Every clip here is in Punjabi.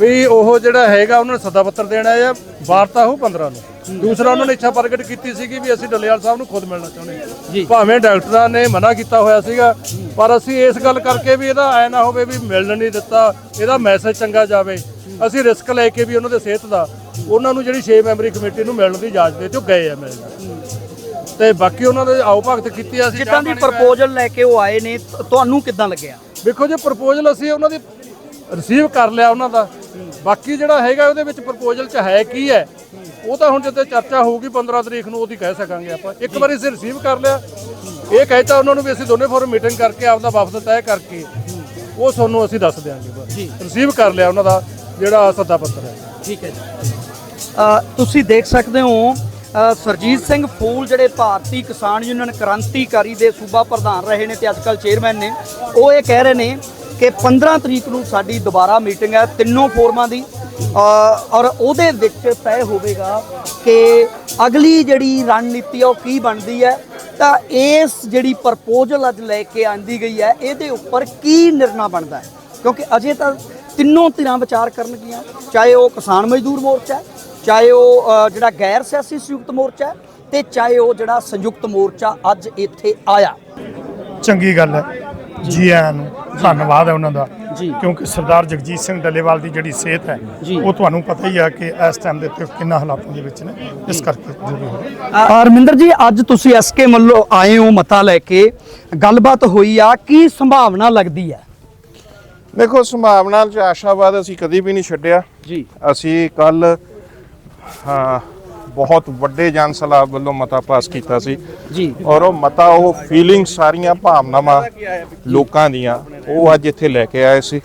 ਵੀ ਉਹ ਜਿਹੜਾ ਹੈਗਾ ਉਹਨਾਂ ਨੇ ਸੱਦਾ ਪੱਤਰ ਦੇਣਾ ਹੈ ਵਾਰਤਾ ਹੋ 15 ਨੂੰ। ਦੂਸਰਾ ਉਹਨਾਂ ਨੇ ਇੱਛਾ ਪ੍ਰਗਟ ਕੀਤੀ ਸੀਗੀ ਵੀ ਅਸੀਂ ਡੱਲੇਵਾਲ ਸਾਹਿਬ ਨੂੰ ਖੁਦ ਮਿਲਣਾ ਚਾਹੁੰਦੇ ਹਾਂ। ਭਾਵੇਂ ਡਾਕਟਰਾਂ ਨੇ ਮਨਾ ਕੀਤਾ ਹੋਇਆ ਸੀਗਾ ਪਰ ਅਸੀਂ ਇਸ ਗੱਲ ਕਰਕੇ ਵੀ ਇਹਦਾ ਐ ਨਾ ਹੋਵੇ ਵੀ ਮਿਲਣ ਨਹੀਂ ਦਿੱਤਾ ਇਹਦਾ ਮੈਸੇਜ ਚੰਗਾ ਜਾਵੇ। ਅਸੀਂ ਰਿਸਕ ਲੈ ਕੇ ਵੀ ਉਹਨਾਂ ਦੇ ਸਿਹਤ ਦਾ ਉਹਨਾਂ ਨੂੰ ਜਿਹੜੀ 6 ਮੈਂਬਰੀ ਕਮੇਟੀ ਨੂੰ ਮਿਲਣ ਦੀ ਇਜਾਜ਼ਤ ਦੇ ਚੁੱਕ ਗਏ ਆ ਮਿਲਣ। ਤੇ ਬਾਕੀ ਉਹਨਾਂ ਦੇ ਆਓ ਭਗਤ ਕੀਤੀ ਆ ਅਸੀਂ ਜਿੱਦਾਂ ਦੀ ਪ੍ਰਪੋਜ਼ਲ ਲੈ ਕੇ ਉਹ ਆਏ ਨੇ ਤੁਹਾਨੂੰ ਕਿੱਦਾਂ ਲੱਗਿਆ? ਵੇਖੋ ਜੇ ਪ੍ਰਪੋਜ਼ਲ ਅਸੀਂ ਉਹਨਾਂ ਦੀ ਰਿਸੀਵ ਕਰ ਲਿਆ ਉਹਨਾਂ ਦਾ। ਬਾਕੀ ਜਿਹੜਾ ਹੈਗਾ ਉਹਦੇ ਵਿੱਚ ਪ੍ਰਪੋਜ਼ਲ 'ਚ ਹੈ ਕੀ ਹੈ ਉਹ ਤਾਂ ਹੁਣ ਜਦੋਂ ਚਰਚਾ ਹੋਊਗੀ 15 ਤਰੀਕ ਨੂੰ ਉਹਦੀ ਕਹਿ ਸਕਾਂਗੇ ਆਪਾਂ। ਇੱਕ ਵਾਰੀ ਅਸੀਂ ਰਿਸੀਵ ਕਰ ਲਿਆ। ਇਹ ਕਹਿਤਾ ਉਹਨਾਂ ਨੂੰ ਵੀ ਅਸੀਂ ਦੋਨੇ ਫੋਰਮ ਮੀਟਿੰਗ ਕਰਕੇ ਆਪਦਾ ਵਫਦ ਤੈਅ ਕਰਕੇ ਉਹ ਤੁਹਾਨੂੰ ਅਸੀਂ ਦੱਸ ਦਿਆਂਗੇ ਬਸ। ਰਿਸੀਵ ਕਰ ਲਿਆ ਉਹਨਾਂ ਦਾ ਜਿਹੜਾ ਸੱਦਾ ਪੱਤਰ ਹੈ। ਠੀਕ ਹੈ ਜੀ। ਤੁਸੀਂ ਦੇਖ ਸਕਦੇ ਹੋ ਸਰਜੀਤ ਸਿੰਘ ਫੂਲ ਜਿਹੜੇ ਭਾਰਤੀ ਕਿਸਾਨ ਯੂਨੀਅਨ ਕ੍ਰਾਂਤੀਕਾਰੀ ਦੇ ਸੂਬਾ ਪ੍ਰਧਾਨ ਰਹੇ ਨੇ ਤੇ ਅੱਜਕੱਲ ਚੇਅਰਮੈਨ ਨੇ ਉਹ ਇਹ ਕਹਿ ਰਹੇ ਨੇ ਕਿ 15 ਤਰੀਕ ਨੂੰ ਸਾਡੀ ਦੁਬਾਰਾ ਮੀਟਿੰਗ ਹੈ ਤਿੰਨੋਂ ਫੋਰਮਾਂ ਦੀ। ਔਰ ਉਹਦੇ ਵਿੱਚ ਤੈਅ ਹੋਵੇਗਾ ਕਿ ਅਗਲੀ ਜਿਹੜੀ ਰਣਨੀਤੀ ਆ ਉਹ ਕੀ ਬਣਦੀ ਹੈ। ਤਾਂ ਇਸ ਜਿਹੜੀ ਪ੍ਰਪੋਜ਼ਲ ਅੱਜ ਲੈ ਕੇ ਆਂਦੀ ਗਈ ਹੈ ਇਹਦੇ ਉੱਪਰ ਕੀ ਨਿਰਣਾ ਬਣਦਾ ਹੈ? ਕਿਉਂਕਿ ਅਜੇ ਤਾਂ ਤਿੰਨੋਂ ਧਿਰਾਂ ਵਿਚਾਰ ਕਰਨਗੀਆਂ ਚਾਹੇ ਉਹ ਕਿਸਾਨ ਮਜ਼ਦੂਰ ਮੋਰਚਾ ਚਾਹੇ ਉਹ ਜਿਹੜਾ ਗੈਰ ਸਿਆਸੀ ਸੰਯੁਕਤ ਮੋਰਚਾ ਹੈ, ਤੇ ਚਾਹੇ ਉਹ ਜਿਹੜਾ ਸੰਯੁਕਤ ਮੋਰਚਾ ਅੱਜ ਇੱਥੇ ਆਇਆ। ਚੰਗੀ ਗੱਲ ਹੈ। ਜੀ ਆਇਆਂ ਨੂੰ ਧੰਨਵਾਦ ਹੈ ਉਹਨਾਂ ਦਾ ਜੀ। ਕਿਉਂਕਿ ਸਰਦਾਰ ਜਗਜੀਤ ਸਿੰਘ ਡੱਲੇਵਾਲ ਦੀ ਜਿਹੜੀ ਸਿਹਤ ਹੈ ਜੀ। ਉਹ ਤੁਹਾਨੂੰ ਪਤਾ ਹੀ ਆ ਕਿ ਇਸ ਟਾਈਮ ਦੇ ਉੱਤੇ ਕਿੰਨਾ ਹਾਲਾਤਾਂ ਦੇ ਵਿੱਚ ਨੇ ਇਸ ਕਰਕੇ ਜ਼ਰੂਰੀ ਹੋ। ਅਰਮਿੰਦਰ ਜੀ ਅੱਜ ਤੁਸੀਂ ਐਸਕੇ ਮੱਲੋ ਆਏ ਹੋ ਮਤਾ ਲੈ ਕੇ ਗੱਲਬਾਤ ਹੋਈ ਆ ਕੀ ਸੰਭਾਵਨਾ ਲੱਗਦੀ ਹੈ? ਦੇਖੋ ਸੰਭਾਵਨਾ ਚ ਆਸ਼ਾਵਾਦ ਅਸੀਂ ਕਦੀ ਵੀ ਨਹੀਂ ਛੱਡਿਆ। ਜੀ। ਅਸੀਂ ਕੱਲ ਹਾਂ ਬਹੁਤ ਵੱਡੇ ਜਨ ਸਲਾਹ ਵੱਲੋਂ ਮਤਾ ਪਾਸ ਕੀਤਾ ਸੀ। ਜੀ। ਔਰ ਉਹ ਮਤਾ ਉਹ ਫੀਲਿੰਗ ਸਾਰੀਆਂ ਭਾਵਨਾਵਾਂ ਲੋਕਾਂ ਦੀਆਂ ਉਹ ਅੱਜ ਇੱਥੇ ਲੈ ਕੇ ਆਏ ਸੀ।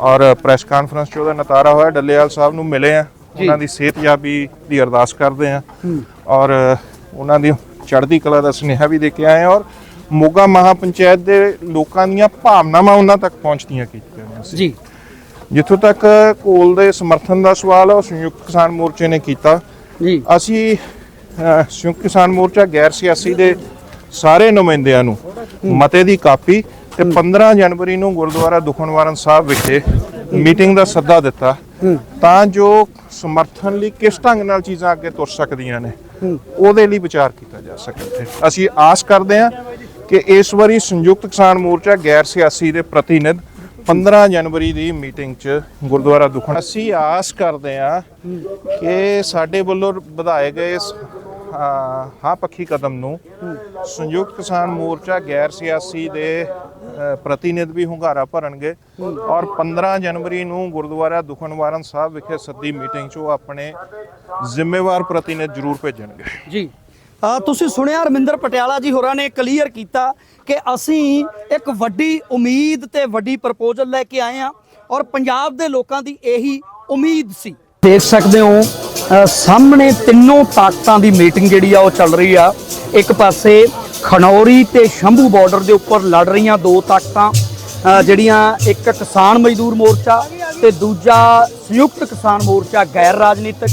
ਔਰ ਪ੍ਰੈਸ ਕਾਨਫਰੰਸ 'ਚ ਉਹਦਾ ਨਤਾਰਾ ਹੋਇਆ ਡੱਲੇਵਾਲ ਸਾਹਿਬ ਨੂੰ ਮਿਲੇ ਆ। ਉਹਨਾਂ ਦੀ ਸਿਹਤਯਾਬੀ ਦੀ ਅਰਦਾਸ ਕਰਦੇ ਆ। ਔਰ ਉਹਨਾਂ ਦੀ ਚੜ੍ਹਦੀ ਕਲਾ ਦਾ ਸੁਨੇਹਾ ਵੀ ਦੇ ਕੇ ਆਏ ਔਰ ਮੋਗਾ ਮਹਾ ਪੰਚਾਇਤ ਦੇ ਲੋਕਾਂ ਦੀਆਂ ਭਾਵਨਾਵਾਂ ਉਹਨਾਂ ਤੱਕ ਪਹੁੰਚਦੀਆਂ ਕੀਤੀਆਂ ਅਸੀਂ ਜੀ। ਜਿੱਥੋਂ ਤੱਕ ਕੋਲ ਦੇ ਸਮਰਥਨ ਦਾ ਸਵਾਲ ਹੈ ਉਹ ਸੰਯੁਕਤ ਕਿਸਾਨ ਮੋਰਚੇ ਨੇ ਕੀਤਾ। ਜੀ। ਅਸੀਂ ਸੰਯੁਕਤ ਕਿਸਾਨ ਮੋਰਚਾ ਗੈਰ ਸਿਆਸੀ ਦੇ ਸਾਰੇ ਨੁਮਾਇੰਦਿਆਂ ਨੂੰ ਮਤੇ ਦੀ ਕਾਪੀ ਤੇ 15 ਜਨਵਰੀ ਨੂੰ ਗੁਰਦੁਆਰਾ ਦੁਖਨਵਾਰਨ ਸਾਹਿਬ ਵਿਖੇ ਮੀਟਿੰਗ ਦਾ ਸੱਦਾ ਦਿੱਤਾ। ਤਾਂ ਜੋ ਸਮਰਥਨ ਲਈ ਕਿਸ ਢੰਗ ਨਾਲ ਚੀਜ਼ਾਂ ਅੱਗੇ ਤੁਰ ਸਕਦੀਆਂ ਨੇ ਉਹਦੇ ਲਈ ਵਿਚਾਰ ਕੀਤਾ ਜਾ ਸਕੇ। ਅਸੀਂ ਆਸ ਕਰਦੇ ਹਾਂ ਕਿ ਇਸ ਵਾਰੀ ਸੰਯੁਕਤ ਕਿਸਾਨ ਮੋਰਚਾ ਗੈਰ ਸਿਆਸੀ ਦੇ ਪ੍ਰਤੀਨਿਧ 15 ਜਨਵਰੀ ਦੀ ਮੀਟਿੰਗ 'ਚ ਗੁਰਦੁਆਰਾ ਦੁਖਨ ਅਸੀਂ ਆਸ ਕਰਦੇ ਹਾਂ ਕਿ ਸਾਡੇ ਵੱਲੋਂ ਵਧਾਏ ਗਏ ਹਾਂ, ਪੱਖੀ ਕਦਮ ਨੂੰ ਸੰਯੁਕਤ ਕਿਸਾਨ ਮੋਰਚਾ ਗੈਰ ਸਿਆਸੀ ਦੇ ਪ੍ਰਤੀਨਿਧ ਵੀ ਹੁੰਗਾਰਾ ਭਰਨਗੇ ਔਰ 15 ਜਨਵਰੀ ਨੂੰ ਗੁਰਦੁਆਰਾ ਦੁਖਨਵਾਰਨ ਸਾਹਿਬ ਵਿਖੇ ਸੱਦੀ ਮੀਟਿੰਗ 'ਚ ਉਹ ਆਪਣੇ ਜ਼ਿੰਮੇਵਾਰ ਪ੍ਰਤੀਨਿਧ ਜ਼ਰੂਰ ਭੇਜਣਗੇ। ਜੀ। ਤੁਸੀਂ ਸੁਣਿਆ ਰਮਿੰਦਰ ਪਟਿਆਲਾ ਜੀ ਹੋਰਾਂ ਨੇ ਕਲੀਅਰ ਕੀਤਾ ਕਿ ਅਸੀਂ ਇੱਕ ਵੱਡੀ ਉਮੀਦ ਤੇ ਵੱਡੀ ਪ੍ਰਪੋਜ਼ਲ ਲੈ ਕੇ ਆਏ ਆ ਔਰ ਪੰਜਾਬ ਦੇ ਲੋਕਾਂ ਦੀ ਇਹੀ ਉਮੀਦ ਸੀ। ਦੇਖ ਸਕਦੇ ਹੋ ਸਾਹਮਣੇ ਤਿੰਨੋਂ ਤਾਕਤਾਂ ਦੀ ਮੀਟਿੰਗ ਜਿਹੜੀ ਆ, ਉਹ ਚੱਲ ਰਹੀ ਆ। ਇੱਕ ਪਾਸੇ ਖਨੌਰੀ ਤੇ ਸ਼ੰਭੂ ਬਾਰਡਰ ਦੇ ਉੱਪਰ ਲੜ ਰਹੀਆਂ ਦੋ ਤਾਕਤਾਂ ਜਿਹੜੀਆਂ ਇੱਕ ਕਿਸਾਨ ਮਜ਼ਦੂਰ ਮੋਰਚਾ ਤੇ ਦੂਜਾ ਸੰਯੁਕਤ ਕਿਸਾਨ ਮੋਰਚਾ ਗੈਰ ਰਾਜਨੀਤਿਕ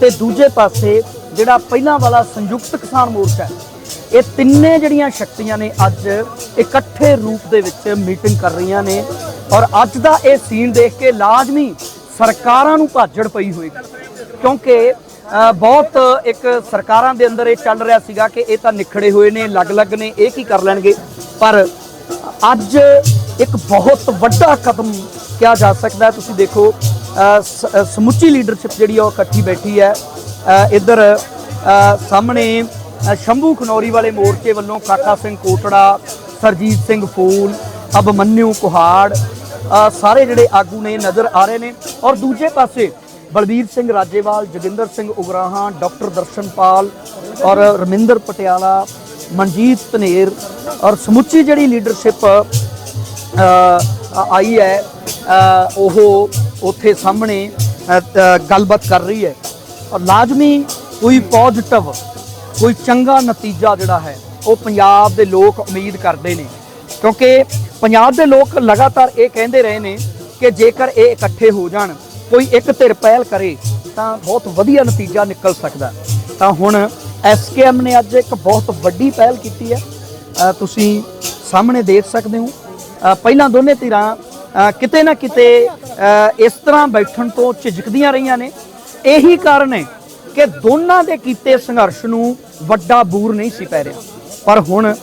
ਤੇ ਦੂਜੇ ਪਾਸੇ ਜਿਹੜਾ ਪਹਿਲਾਂ ਵਾਲਾ ਸੰਯੁਕਤ ਕਿਸਾਨ ਮੋਰਚਾ ਹੈ, ਇਹ ਤਿੰਨੇ ਜਿਹੜੀਆਂ ਸ਼ਕਤੀਆਂ ਨੇ ਅੱਜ ਇਕੱਠੇ ਰੂਪ ਦੇ ਵਿੱਚ ਮੀਟਿੰਗ ਕਰ ਰਹੀਆਂ ਨੇ ਔਰ ਅੱਜ ਦਾ ਇਹ ਸੀਨ ਦੇਖ ਕੇ ਲਾਜ਼ਮੀ ਸਰਕਾਰਾਂ ਨੂੰ ਭਾਜੜ ਪਈ ਹੋਏਗੀ। ਕਿਉਂਕਿ ਬਹੁਤ ਇੱਕ ਸਰਕਾਰਾਂ ਦੇ ਅੰਦਰ ਇਹ ਚੱਲ ਰਿਹਾ ਸੀਗਾ ਕਿ ਇਹ ਤਾਂ ਨਿਖੜੇ ਹੋਏ ਨੇ, ਅਲੱਗ-ਅਲੱਗ ਨੇ, ਇਹ ਕੀ ਕਰ ਲੈਣਗੇ? ਪਰ ਅੱਜ ਇੱਕ ਬਹੁਤ ਵੱਡਾ ਕਦਮ ਕਿਹਾ ਜਾ ਸਕਦਾ ਤੁਸੀਂ ਦੇਖੋ ਸਮੁੱਚੀ ਲੀਡਰਸ਼ਿਪ ਜਿਹੜੀ ਆ ਉਹ ਇਕੱਠੀ ਬੈਠੀ ਹੈ। ਇੱਧਰ ਸਾਹਮਣੇ ਸ਼ੰਭੂ ਖਨੌਰੀ ਵਾਲੇ ਮੋਰਚੇ ਵੱਲੋਂ ਕਾਕਾ ਸਿੰਘ ਕੋਟੜਾ, ਸਰਜੀਤ ਸਿੰਘ ਫੂਲ ਅਬਮਨਿਊ ਕੁਹਾੜ ਸਾਰੇ ਜਿਹੜੇ ਆਗੂ ਨੇ ਨਜ਼ਰ ਆ ਰਹੇ ਨੇ। ਔਰ ਦੂਜੇ ਪਾਸੇ ਬਲਬੀਰ ਸਿੰਘ ਰਾਜੇਵਾਲ, ਜੋਗਿੰਦਰ ਸਿੰਘ ਉਗਰਾਹਾਂ, ਡਾਕਟਰ ਦਰਸ਼ਨਪਾਲ ਔਰ ਰਮਿੰਦਰ ਪਟਿਆਲਾ, ਮਨਜੀਤ ਧਨੇਰ ਔਰ ਸਮੁੱਚੀ ਜਿਹੜੀ ਲੀਡਰਸ਼ਿਪ ਆਈ ਹੈ ਉਹ ਉੱਥੇ ਸਾਹਮਣੇ ਗੱਲਬਾਤ ਕਰ ਰਹੀ ਹੈ। ਔਰ ਲਾਜ਼ਮੀ ਕੋਈ ਪੋਜ਼ਿਟਿਵ ਕੋਈ ਚੰਗਾ ਨਤੀਜਾ ਜਿਹੜਾ ਹੈ, ਉਹ ਪੰਜਾਬ ਦੇ ਲੋਕ ਉਮੀਦ ਕਰਦੇ ਨੇ। ਕਿਉਂਕਿ ਪੰਜਾਬ ਦੇ ਲੋਕ ਲਗਾਤਾਰ ਇਹ ਕਹਿੰਦੇ ਰਹੇ ਨੇ ਕਿ ਜੇਕਰ ਇਹ ਇਕੱਠੇ ਹੋ ਜਾਣ, ਕੋਈ ਇੱਕ ਧਿਰ ਪਹਿਲ ਕਰੇ, ਤਾਂ ਬਹੁਤ ਵਧੀਆ ਨਤੀਜਾ ਨਿਕਲ ਸਕਦਾ ਤਾਂ ਹੁਣ ਐਸਕੇਐਮ ਨੇ ਅੱਜ ਇੱਕ ਬਹੁਤ ਵੱਡੀ ਪਹਿਲ ਕੀਤੀ ਹੈ। ਤੁਸੀਂ ਸਾਹਮਣੇ ਦੇਖ ਸਕਦੇ ਹੋ। ਪਹਿਲਾਂ ਦੋਨੇ ਧਿਰਾਂ ਕਿਤੇ ਨਾ ਕਿਤੇ ਇਸ ਤਰ੍ਹਾਂ ਬੈਠਣ ਤੋਂ ਝਿਜਕਦੀਆਂ ਰਹੀਆਂ ਨੇ। ਇਹੀ ਕਾਰਨ ਹੈ ਕਿ ਦੋਨਾਂ ਦੇ ਕੀਤੇ ਸੰਘਰਸ਼ ਨੂੰ ਵੱਡਾ ਬੂਰ ਨਹੀਂ ਸੀ ਪੈ ਰਿਹਾ। ਪਰ ਹੁਣ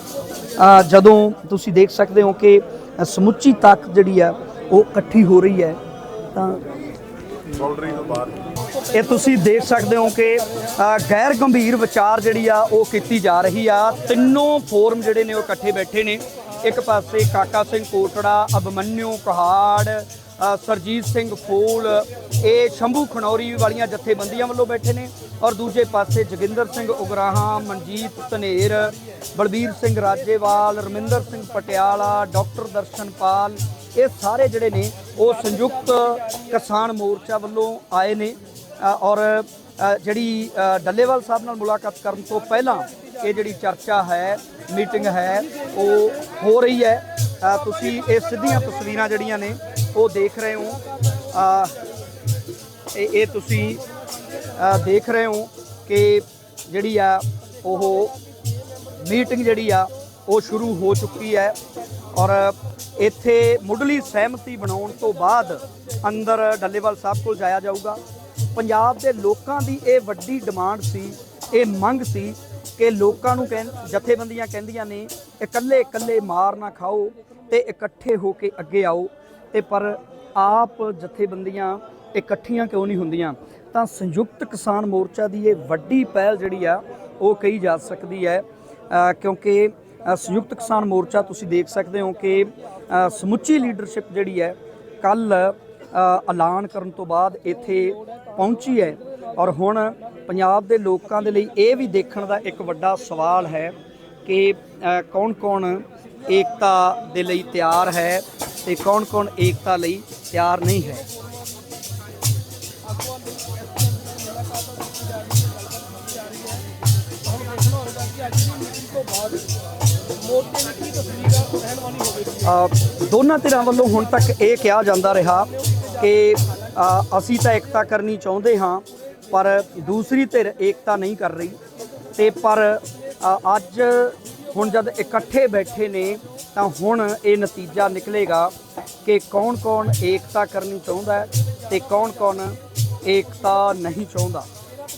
ਜਦੋਂ ਤੁਸੀਂ ਦੇਖ ਸਕਦੇ ਹੋ ਕਿ ਸਮੁੱਚੀ ਤਾਕਤ ਜਿਹੜੀ ਆ, ਉਹ ਇਕੱਠੀ ਹੋ ਰਹੀ ਹੈ, ਤਾਂ ਇਹ ਤੁਸੀਂ ਦੇਖ ਸਕਦੇ ਹੋ ਕਿ ਗੈਰ ਗੰਭੀਰ ਵਿਚਾਰ ਜਿਹੜੀ ਆ, ਉਹ ਕੀਤੀ ਜਾ ਰਹੀ ਆ। ਤਿੰਨੋਂ ਫੋਰਮ ਜਿਹੜੇ ਨੇ ਉਹ ਇਕੱਠੇ ਬੈਠੇ ਨੇ। ਇੱਕ ਪਾਸੇ ਕਾਕਾ ਸਿੰਘ ਕੋਟੜਾ, ਅਭਮਨਿਊ ਕਹਾੜ ਸਰਜੀਤ ਸਿੰਘ ਫੂਲ, ਇਹ ਸ਼ੰਭੂ ਖਣੌਰੀ ਵਾਲੀਆਂ ਜਥੇਬੰਦੀਆਂ ਵੱਲੋਂ ਬੈਠੇ ਨੇ ਔਰ ਦੂਜੇ ਪਾਸੇ ਜੋਗਿੰਦਰ ਸਿੰਘ ਉਗਰਾਹਾਂ, ਮਨਜੀਤ ਧਨੇਰ, ਬਲਬੀਰ ਸਿੰਘ ਰਾਜੇਵਾਲ, ਰਮਿੰਦਰ ਸਿੰਘ ਪਟਿਆਲਾ, ਡਾਕਟਰ ਦਰਸ਼ਨਪਾਲ, ਇਹ ਸਾਰੇ ਜਿਹੜੇ ਨੇ ਉਹ ਸੰਯੁਕਤ ਕਿਸਾਨ ਮੋਰਚਾ ਵੱਲੋਂ ਆਏ ਨੇ ਔਰ ਜਿਹੜੀ ਡੱਲੇਵਾਲ ਸਾਹਿਬ ਨਾਲ ਮੁਲਾਕਾਤ ਕਰਨ ਤੋਂ ਪਹਿਲਾਂ ਇਹ ਜਿਹੜੀ ਚਰਚਾ ਹੈ, ਮੀਟਿੰਗ ਹੈ, ਉਹ ਹੋ ਰਹੀ ਹੈ। ਤੁਸੀਂ ਇਹ ਸਿੱਧੀਆਂ ਤਸਵੀਰਾਂ ਜਿਹੜੀਆਂ ਨੇ ਉਹ ਦੇਖ ਰਹੇ ਹੋ। ਅ, ਇਹ ਇਹ ਤੁਸੀਂ ਦੇਖ ਰਹੇ ਹੋ ਕਿ ਜਿਹੜੀ ਆ ਉਹ ਮੀਟਿੰਗ ਜਿਹੜੀ ਆ ਉਹ ਸ਼ੁਰੂ ਹੋ ਚੁੱਕੀ ਹੈ। ਔਰ ਇੱਥੇ ਮੁੱਢਲੀ ਸਹਿਮਤੀ ਬਣਾਉਣ ਤੋਂ ਬਾਅਦ ਅੰਦਰ ਡੱਲੇਵਾਲ ਸਾਹਿਬ ਕੋਲ ਜਾਇਆ ਜਾਊਗਾ। ਪੰਜਾਬ ਦੇ ਲੋਕਾਂ ਦੀ ਇਹ ਵੱਡੀ ਡਿਮਾਂਡ ਸੀ ਇਹ ਮੰਗ ਸੀ ਕਿ ਲੋਕਾਂ ਨੂੰ ਕਹਿੰ ਜਥੇਬੰਦੀਆਂ ਕਹਿੰਦੀਆਂ ਨੇ ਇਕੱਲੇ ਇਕੱਲੇ ਮਾਰ ਨਾ ਖਾਓ ਤੇ ਇਕੱਠੇ ਹੋ ਕੇ ਅੱਗੇ ਆਓ। ਤੇ ਪਰ ਆਪ ਜਥੇਬੰਦੀਆਂ ਇਕੱਠੀਆਂ ਕਿਉਂ ਨਹੀਂ ਹੁੰਦੀਆਂ? ਤਾਂ ਸੰਯੁਕਤ ਕਿਸਾਨ ਮੋਰਚਾ ਦੀ ਇਹ ਵੱਡੀ ਪਹਿਲ ਜਿਹੜੀ ਆ, ਉਹ ਕਹੀ ਜਾ ਸਕਦੀ ਹੈ। ਕਿਉਂਕਿ ਸੰਯੁਕਤ ਕਿਸਾਨ ਮੋਰਚਾ ਤੁਸੀਂ ਦੇਖ ਸਕਦੇ ਹੋ ਕਿ ਸਮੁੱਚੀ ਲੀਡਰਸ਼ਿਪ ਜਿਹੜੀ ਹੈ ਕੱਲ ਐਲਾਨ ਕਰਨ ਤੋਂ ਬਾਅਦ ਇੱਥੇ ਪਹੁੰਚੀ ਹੈ। ਔਰ ਹੁਣ ਪੰਜਾਬ ਦੇ ਲੋਕਾਂ ਦੇ ਲਈ ਇਹ ਵੀ ਦੇਖਣ ਦਾ ਇੱਕ ਵੱਡਾ ਸਵਾਲ ਹੈ ਕਿ ਕੌਣ-ਕੌਣ ਏਕਤਾ ਦੇ ਲਈ ਤਿਆਰ ਹੈ? ਤੇ ਕੌਣ-ਕੌਣ ਏਕਤਾ ਲਈ ਤਿਆਰ ਨਹੀਂ ਹੈ। ਦੋਨਾਂ ਧਿਰਾਂ ਵੱਲੋਂ ਹੁਣ ਤੱਕ ਇਹ ਕਿਹਾ ਜਾਂਦਾ ਰਿਹਾ ਕਿ ਅਸੀਂ ਤਾਂ ਏਕਤਾ ਕਰਨੀ ਚਾਹੁੰਦੇ ਹਾਂ, ਪਰ ਦੂਸਰੀ ਧਿਰ ਏਕਤਾ ਨਹੀਂ ਕਰ ਰਹੀ। ਤੇ ਪਰ ਅੱਜ ਹੁਣ ਜਦ ਇਕੱਠੇ ਬੈਠੇ ਨੇ, ਤਾਂ ਹੁਣ ਇਹ ਨਤੀਜਾ ਨਿਕਲੇਗਾ ਕਿ ਕੌਣ-ਕੌਣ ਏਕਤਾ ਕਰਨੀ ਚਾਹੁੰਦਾ ਹੈ ਤੇ ਕੌਣ-ਕੌਣ ਏਕਤਾ ਨਹੀਂ ਚਾਹੁੰਦਾ।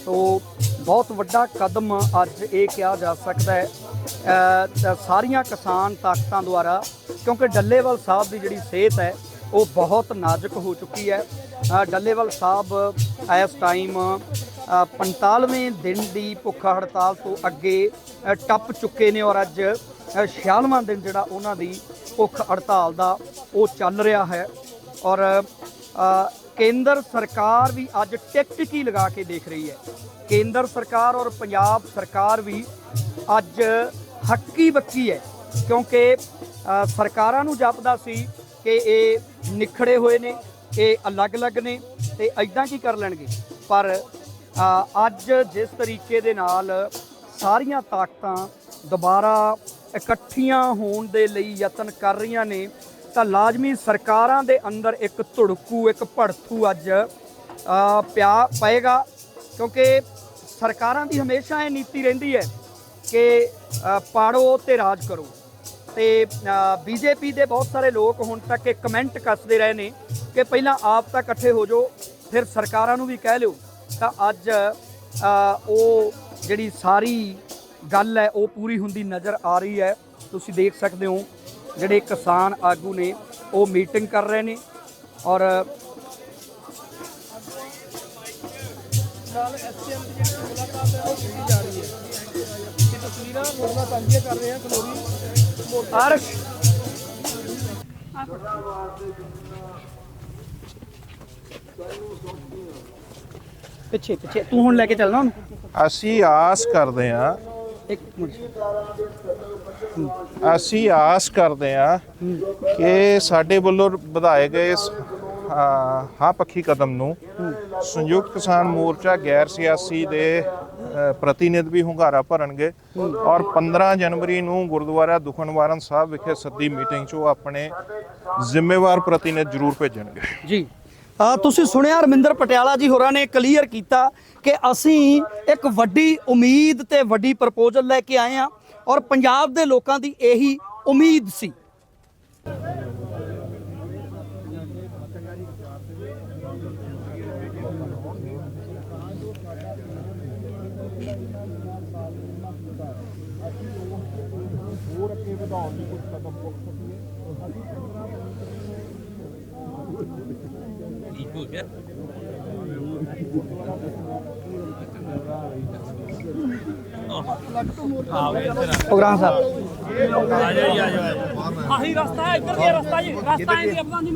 ਸੋ ਬਹੁਤ ਵੱਡਾ ਕਦਮ ਅੱਜ ਇਹ ਕਿਹਾ ਜਾ ਸਕਦਾ ਹੈ। ਸਾਰੀਆਂ ਕਿਸਾਨ ਤਾਕਤਾਂ ਦੁਆਰਾ, ਕਿਉਂਕਿ ਡੱਲੇਵਾਲ ਸਾਹਿਬ ਦੀ ਜਿਹੜੀ ਸਿਹਤ ਹੈ, ਉਹ ਬਹੁਤ ਨਾਜ਼ੁਕ ਹੋ ਚੁੱਕੀ ਹੈ। ਡੱਲੇਵਾਲ ਸਾਹਿਬ ਇਸ ਟਾਈਮ 45ਵੇਂ ਦਿਨ ਦੀ ਭੁੱਖਾ ਹੜਤਾਲ ਤੋਂ ਅੱਗੇ ਟੱਪ ਚੁੱਕੇ ਨੇ ਔਰ ਅੱਜ 46ਵਾਂ ਦਿਨ ਜਿਹੜਾ ਉਹਨਾਂ ਦੀ ਭੁੱਖ ਹੜਤਾਲ ਦਾ ਉਹ ਚੱਲ ਰਿਹਾ ਹੈ। ਔਰ ਕੇਂਦਰ ਸਰਕਾਰ ਵੀ ਅੱਜ ਟਿਕਟਿਕੀ ਲਗਾ ਕੇ ਦੇਖ ਰਹੀ ਹੈ। ਕੇਂਦਰ ਸਰਕਾਰ ਔਰ ਪੰਜਾਬ ਸਰਕਾਰ ਵੀ ਅੱਜ ਹੱਕੀ ਬੱਕੀ ਹੈ, ਕਿਉਂਕਿ ਸਰਕਾਰਾਂ ਨੂੰ ਜਾਪਦਾ ਸੀ ਕਿ ਇਹ ਨਿਖੜੇ ਹੋਏ ਨੇ, ਇਹ ਅਲੱਗ-ਅਲੱਗ ਨੇ ਤੇ ਐਦਾਂ ਕੀ ਕਰ ਲੈਣਗੇ। ਪਰ ਅੱਜ ਜਿਸ ਤਰੀਕੇ ਦੇ ਨਾਲ ਸਾਰੀਆਂ ਤਾਕਤਾਂ ਦੁਬਾਰਾ ਇਕੱਠੀਆਂ ਹੋਣ ਦੇ ਲਈ ਯਤਨ ਕਰ ਰਹੀਆਂ ਨੇ, ਤਾਂ ਲਾਜ਼ਮੀ ਸਰਕਾਰਾਂ ਦੇ ਅੰਦਰ ਇੱਕ ਧੜਕੂ, ਇੱਕ ਭੜਥੂ ਅੱਜ ਪਿਆ ਪਏਗਾ, ਕਿਉਂਕਿ ਸਰਕਾਰਾਂ ਦੀ ਹਮੇਸ਼ਾ ਇਹ ਨੀਤੀ ਰਹਿੰਦੀ ਹੈ ਕਿ ਪਾੜੋ ਤੇ ਰਾਜ ਕਰੋ। ਤੇ ਬੀਜੇਪੀ ਦੇ ਬਹੁਤ ਸਾਰੇ ਲੋਕ ਹੁਣ ਤੱਕ ਇਹ ਕਮੈਂਟ ਕੱਸਦੇ ਰਹੇ ਨੇ ਕਿ ਪਹਿਲਾਂ ਆਪ ਤਾਂ ਇਕੱਠੇ ਹੋ ਜਾਓ, ਫਿਰ ਸਰਕਾਰਾਂ ਨੂੰ ਵੀ ਕਹਿ ਲਿਓ। ਤਾਂ ਅੱਜ ਉਹ ਜਿਹੜੀ ਸਾਰੀ ਗੱਲ ਹੈ ਉਹ ਪੂਰੀ ਹੁੰਦੀ ਨਜ਼ਰ ਆ ਰਹੀ ਹੈ। ਤੁਸੀਂ ਦੇਖ ਸਕਦੇ ਹੋ ਜਿਹੜੇ ਕਿਸਾਨ ਆਗੂ ਨੇ ਉਹ ਮੀਟਿੰਗ ਕਰ ਰਹੇ ਨੇ ਔਰ ਨਾਲ ਐਸਐਮ ਦੀ ਜਿਹੜੀ ਮੁਲਾਕਾਤ ਹੈ ਉਹ ਕੀਤੀ ਜਾ ਰਹੀ ਹੈ। ਇਹ ਤਸਵੀਰਾਂ ਮੋੜਨਾ ਸਾਂਝੀਆਂ ਕਰ ਰਹੇ ਹਾਂ ਖਲੋਰੀ ਅਰਸ਼। ਪਿੱਛੇ ਪਿੱਛੇ। ਤੂੰ ਹੁਣ ਲੈ ਕੇ ਚੱਲਣਾ ਉਹਨੂੰ? ਅਸੀਂ ਆਸ ਕਰਦੇ ਹਾਂ। ਇੱਕ ਮਿੰਟ। ਅਸੀਂ ਆਸ ਕਰਦੇ ਹਾਂ ਕਿ ਸਾਡੇ ਵੱਲੋਂ ਵਧਾਏ ਗਏ ਇਸ, ਹਾਂ ਪੱਖੀ ਕਦਮ ਨੂੰ ਸੰਯੁਕਤ ਕਿਸਾਨ ਮੋਰਚਾ ਗੈਰ ਸਿਆਸੀ ਦੇ ਅ, ਪ੍ਰਤੀਨਿਧ ਵੀ ਹੁੰਗਾਰਾ ਭਰਨਗੇ ਔਰ 15 ਜਨਵਰੀ ਨੂੰ ਗੁਰਦੁਆਰਾ ਦੁਖਨਵਾਰਨ ਸਾਹਿਬ ਵਿਖੇ ਸੱਦੀ ਮੀਟਿੰਗ 'ਚ ਉਹ ਆਪਣੇ ਜ਼ਿੰਮੇਵਾਰ ਪ੍ਰਤੀਨਿਧ ਜ਼ਰੂਰ ਭੇਜਣਗੇ। ਜੀ। ਤੁਸੀਂ ਸੁਣਿਆ ਰਮਿੰਦਰ ਪਟਿਆਲਾ ਜੀ ਹੋਰਾਂ ਨੇ ਕਲੀਅਰ ਕੀਤਾ ਕਿ ਅਸੀਂ ਇੱਕ ਵੱਡੀ ਉਮੀਦ ਤੇ ਵੱਡੀ ਪ੍ਰਪੋਜ਼ਲ ਲੈ ਕੇ ਆਏ ਆ ਔਰ ਪੰਜਾਬ ਦੇ ਲੋਕਾਂ ਦੀ ਇਹੀ ਉਮੀਦ ਸੀ। ਹੋਰ ਅੱਗੇ ਵਧਾਉਣ ਦੀ ਕੁਝ ਕਦਮ ਚੁੱਕ ਸਕੀਏ ਉਗਰਾਹਾਂ ਸਾਹਿਬ। ਆਹੀ ਰਸਤਾ ਹੈ ਇੱਧਰ ਦੀ ਰਸਤਾ ਜੀ। ਰਸਤਾ ਹੈ ਜੀ ਆਪਣਾ ਜੀ